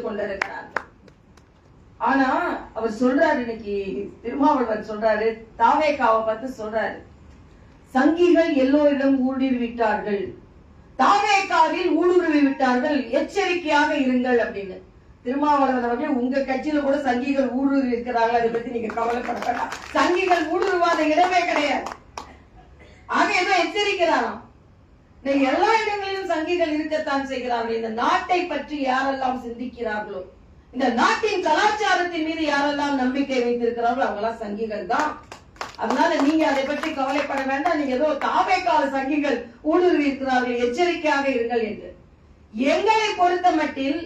கொண்டிருக்கிறார்கள் ஆனா அவர் சொல்றாரு இன்னைக்கு திருமாவளவன் சொல்றாரு தாவேக்காவை பார்த்து சொல்றாரு சங்கிகள் எல்லோரிடம் ஊடுருவி விட்டார்கள் தாவேக்காவில் ஊடுருவி விட்டார்கள் எச்சரிக்கையாக இருங்கள் அப்படின்னு. திருமாவளவன் அவர்கள் உங்க கட்சியில கூட சங்கிகள் ஊடுருவி இருக்கிறாங்க அதை பத்தி நீங்க கவலைப்பட சங்கிகள் ஊடுருவாத இடமே கிடையாது. ஆக ஏதோ எச்சரிக்கிறாராம். எல்லா இடங்களிலும் சங்கிகள் இருக்கத்தான் செய்கிறார்கள். இந்த நாட்டை பற்றி யாரெல்லாம் சிந்திக்கிறார்களோ இந்த நாட்டின் கலாச்சாரத்தின் மீது யாரெல்லாம் நம்பிக்கை வைத்திருக்கிறார்களோ அவங்கெல்லாம் சங்கிகள் தான். அதனால நீங்க அதை பற்றி கவலைப்பட வேண்டாம். நீங்க ஏதோ தாவே கால சங்கிகள் ஊடுருவி இருக்கிறார்கள் எச்சரிக்கையாக இருங்கள் என்று. எங்களை பொறுத்த மட்டில்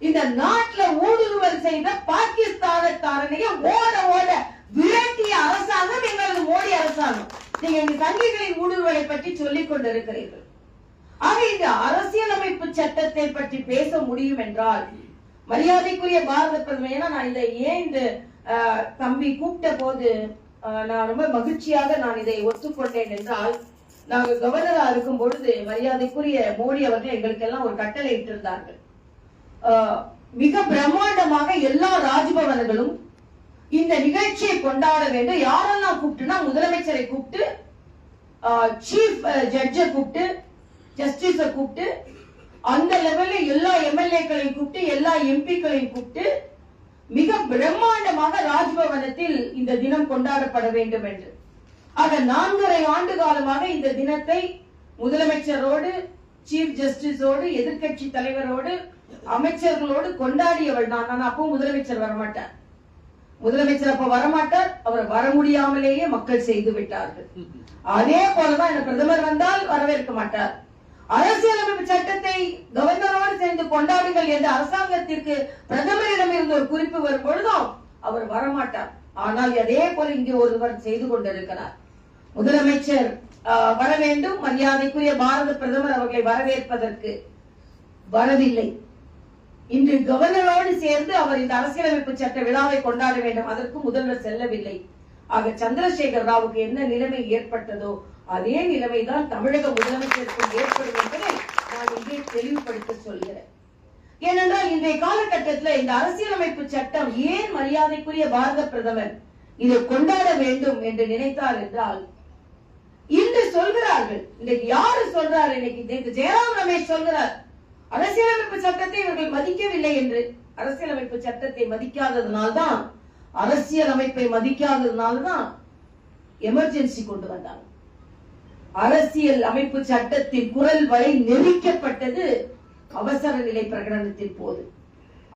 இந்த நாட்டுல ஊடுருவல் செய்த பாகிஸ்தானக்காரனைய ஓட ஓட விரட்டிய அரசாங்கம் எங்களது மோடி அரசாங்கம். நீங்க இந்த சங்கிகளின் ஊடுருவலை பற்றி சொல்லிக் கொண்டிருக்கிறீர்கள். ஆக இந்த அரசியலமைப்பு சட்டத்தை பற்றி பேச முடியும் என்றால் மரியாதைக்குரிய பாரத பிரதமர் ஏன்னா நான் இதை ஏன் இந்த தம்பி கூப்பிட்ட போது நான் ரொம்ப மகிழ்ச்சியாக நான் இதை ஒத்துக்கொண்டேன் என்றால் நாங்கள் கவர்னரா இருக்கும் பொழுது மரியாதைக்குரிய மோடி அவர்கள் எங்களுக்கெல்லாம் ஒரு கட்டளை இட்டிருந்தார்கள். மிக பிரம்மாண்டமாக எல்லா ராஜ்பவன்களும் இந்த நிகழ்ச்சியை கொண்டாட வேண்டும். யாரெல்லாம் கூப்பிட்டுனா முதலமைச்சரை கூப்பிட்டு சீஃப் ஜட்ஜை கூப்பிட்டு ஜஸ்டிஸ கூப்பிட்டு அந்த லெவல்ல எல்லா எம்எல்ஏக்களையும் கூப்பிட்டு எல்லா எம்பிக்களையும் கூப்பிட்டு மிக பிரம்மாண்டமாக ராஜ்பவனத்தில் இந்த தினம் கொண்டாடப்பட வேண்டும் என்று. ஆக நான்கரை ஆண்டு காலமாக இந்த தினத்தை முதலமைச்சரோடு சீஃப் ஜஸ்டிஸோடு எதிர்க்கட்சி தலைவரோடு அமைச்சர்களோடு கொண்டாடியவள் நான். நான் அப்பவும் முதலமைச்சர் வரமாட்டார். முதலமைச்சர் அப்ப வரமாட்டார். அவர் வர முடியாமலேயே மக்கள் செய்து விட்டார்கள். அதே போலதான் பிரதமர் வந்தால் வரவேற்க மாட்டார். அரசியலமைப்பு சட்டத்தை கவர்னரோடு சேர்ந்து கொண்டாடுங்கள் என்று அரசாங்கத்திற்கு பிரதமரிடம் இருந்து ஒரு குறிப்பு வரும் பொழுதும் அவர் வரமாட்டார். ஆனால் அதே போல இங்கே ஒருவர் செய்து கொண்டிருக்கிறார். முதலமைச்சர் வர வேண்டும். மரியாதைக்குரிய பாரத பிரதமர் அவர்களை வரவேற்பதற்கு வரவில்லை. இன்று கவர்னரோடு சேர்ந்து அவர் இந்த அரசியலமைப்பு சட்ட விழாவை கொண்டாட வேண்டும். அதற்கு முதல்வர் செல்லவில்லை. ஆக சந்திரசேகர் ராவுக்கு என்ன நிலைமை ஏற்பட்டதோ அதே நிலைமைதான் தமிழக முதலமைச்சருக்கும் ஏற்படும் என்பதை நான் இங்கே தெளிவுபடுத்த சொல்கிறேன். ஏனென்றால் இன்றைய காலகட்டத்தில் இந்த அரசியலமைப்பு சட்டம் ஏன் மரியாதைக்குரிய பாரத பிரதமர் இதை கொண்டாட வேண்டும் என்று நினைத்தார் என்றால் இன்று சொல்கிறார்கள் இன்னைக்கு யாரு சொல்றார்? இன்னைக்கு ஜெயராம் ரமேஷ் சொல்கிறார் அரசியலமைப்பு சட்டத்தை இவர்கள் மதிக்கவில்லை என்று. அரசியலமைப்பு சட்டத்தை மதிக்காததுனால்தான் அரசியலமைப்பை மதிக்காததுனால்தான் எமர்ஜென்சி கொண்டு வந்தாங்க. அரசியல் அமைப்பு சட்டத்தின் குரல் வரை நெரிக்கப்பட்டது அவசர நிலை பிரகடனத்தின் போது.